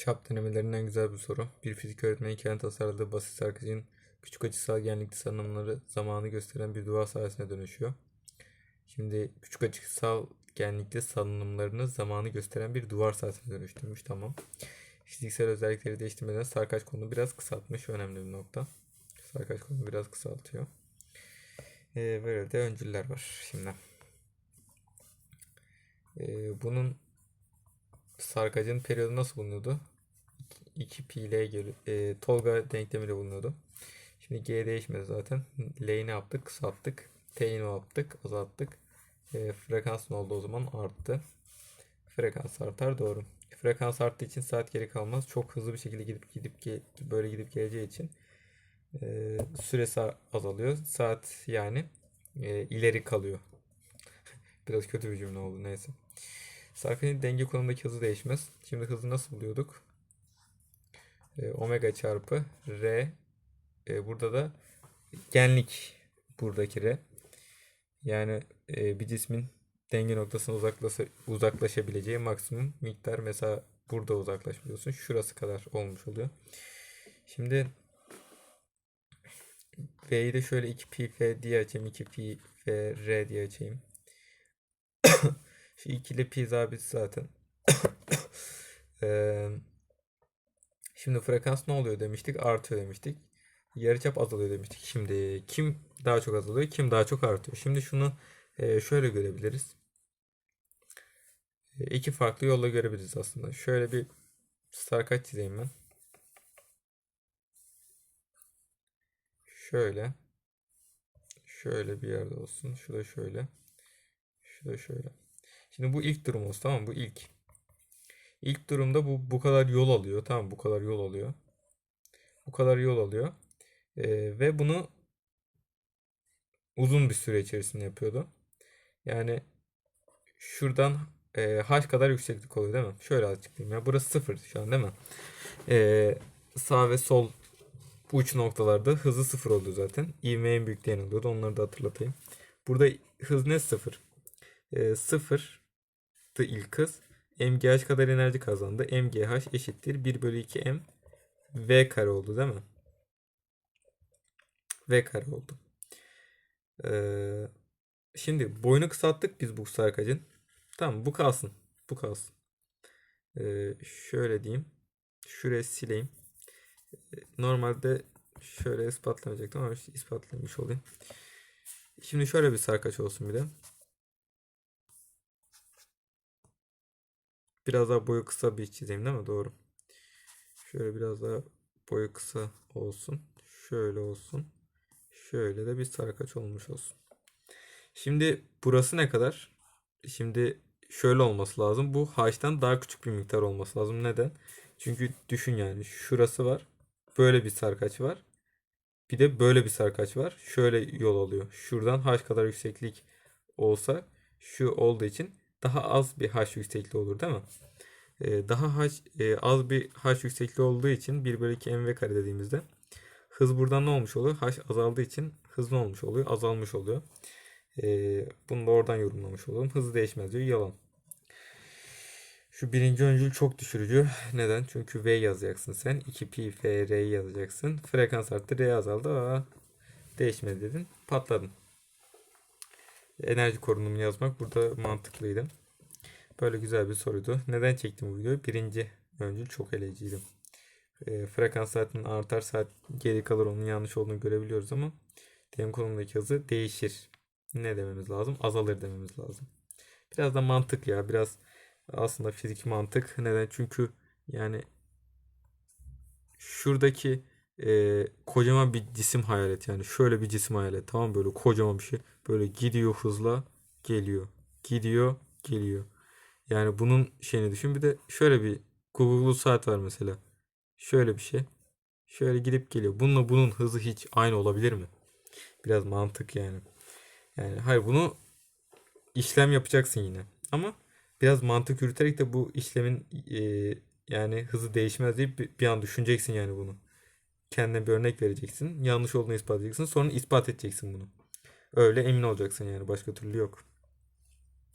Çap denemelerinden güzel bir soru. Bir fizik öğretmeni kendi tasarladığı basit sarkacın küçük açısal genlikli salınımları zamanı gösteren bir duvar sayesinde dönüşüyor. Şimdi küçük açısal genlikli salınımlarını zamanı gösteren bir duvar sayesinde dönüştürmüş. Tamam. Fiziksel özellikleri değiştirmeden sarkaç konunu biraz kısaltmış. Önemli bir nokta. Sarkaç konunu biraz kısaltıyor. Ee, böyle de öncüller var. Şimdi. Ee, bunun sarkacın periyodu nasıl bulunuyordu? 2 pi l göre e, Tolga denklemiyle bulunuyordu. Şimdi g değişmedi zaten. L'yi ne yaptık? Kısalttık. T'yi ne yaptık? Azalttık. E, frekans ne oldu o zaman? Arttı. Frekans artar doğru. Frekans arttığı için saat geri kalmaz. Çok hızlı bir şekilde gidip gidip ge- böyle gidip geleceği için e, süresi azalıyor. Saat yani e, ileri kalıyor. Biraz kötü bir cümle oldu neyse. Sarkacın denge konumundaki hızı değişmez. Şimdi hızı nasıl buluyorduk? E, omega çarpı r e, burada da genlik buradaki r. Yani e, bir cismin denge noktasına uzaklaşa, uzaklaşabileceği maksimum miktar mesela burada uzaklaşmıyorsun. Şurası kadar olmuş oluyor. Şimdi V'yi de şöyle 2 pi f diye açayım. 2 pi f r diye açayım. Şu ikili pi sabit zaten. Eee Şimdi frekans ne oluyor demiştik? Artıyor demiştik. Yarıçap azalıyor demiştik. Şimdi kim daha çok azalıyor, kim daha çok artıyor? Şimdi şunu e, şöyle görebiliriz. E, iki farklı yolla görebiliriz aslında. Şöyle bir sarkaç çizeyim ben. Şöyle. Şöyle bir yerde olsun. Şu da şöyle. Şu da şöyle. Şimdi bu ilk durumumuz tamam mı? Bu ilk. İlk durumda bu bu kadar yol alıyor. Tamam bu kadar yol alıyor. Bu kadar yol alıyor. Ee, ve bunu uzun bir süre içerisinde yapıyordu. Yani şuradan e, h kadar yükseklik oluyor değil mi? Şöyle açıklayayım ya. Burası sıfır şu an değil mi? Ee, sağ ve sol uç noktalarda hızı sıfır oldu zaten. İvme en büyük değer oluyordu. Onları da hatırlatayım. Burada hız ne sıfır? Ee, sıfırdı ilk hız. MGH kadar enerji kazandı. MGH eşittir 1 bölü 2 M V kare oldu değil mi? V kare oldu. Ee, şimdi boyunu kısalttık biz bu sarkacın. Tamam bu kalsın. Bu kalsın. Ee, şöyle diyeyim. Şuraya sileyim. Ee, Normalde şöyle ispatlamayacaktım ama ispatlamış olayım. Şimdi şöyle bir sarkaç olsun bir de. Biraz daha boyu kısa bir çizeyim değil mi? Doğru. Şöyle biraz daha boyu kısa olsun. Şöyle olsun. Şöyle de bir sarkaç olmuş olsun. Şimdi burası ne kadar? Şimdi şöyle olması lazım. Bu h'tan daha küçük bir miktar olması lazım. Neden? Çünkü düşün yani şurası var. Böyle bir sarkaç var. Bir de böyle bir sarkaç var. Şöyle yol alıyor. Şuradan h kadar yükseklik olsa şu olduğu için daha az bir h yüksekliği olur değil mi? Ee, daha h e, az bir h yüksekliği olduğu için 1 bölü 2 mv kare dediğimizde hız buradan ne olmuş oluyor? h azaldığı için hız ne olmuş oluyor? Azalmış oluyor. Ee, bunu da oradan yorumlamış olalım. Hızı değişmez diyor. Yalan. Şu birinci öncül çok düşürücü. Neden? Çünkü V yazacaksın sen. 2 pi f r'yi yazacaksın. Frekans arttı. R azaldı. Aa, değişmedi dedin. Patladın. Enerji korunumunu yazmak burada mantıklıydı. Böyle güzel bir soruydu. Neden çektim bu videoyu? Birinci öncül çok eleyiciydi. E, frekans saatinin artar saat geri kalır onun yanlış olduğunu görebiliyoruz ama dem konumundaki hızı değişir. Ne dememiz lazım? Azalır dememiz lazım. Biraz da mantık ya. Biraz aslında fizik mantık. Neden? Çünkü yani şuradaki e, kocaman bir cisim hayal et. Yani şöyle bir cisim hayal et. Tamam? Böyle kocaman bir şey. Böyle gidiyor hızla geliyor. Gidiyor geliyor. Yani bunun şeyini düşün. Bir de şöyle bir Google'lu saat var mesela. Şöyle bir şey. Şöyle gidip geliyor. Bununla bunun hızı hiç aynı olabilir mi? Biraz mantık yani. Yani hayır bunu işlem yapacaksın yine. Ama biraz mantık yürüterek de bu işlemin e, yani hızı değişmez deyip bir, bir an düşüneceksin yani bunu. Kendine bir örnek vereceksin. Yanlış olduğunu ispat edeceksin. Sonra ispat edeceksin bunu. Öyle emin olacaksın yani. Başka türlü yok.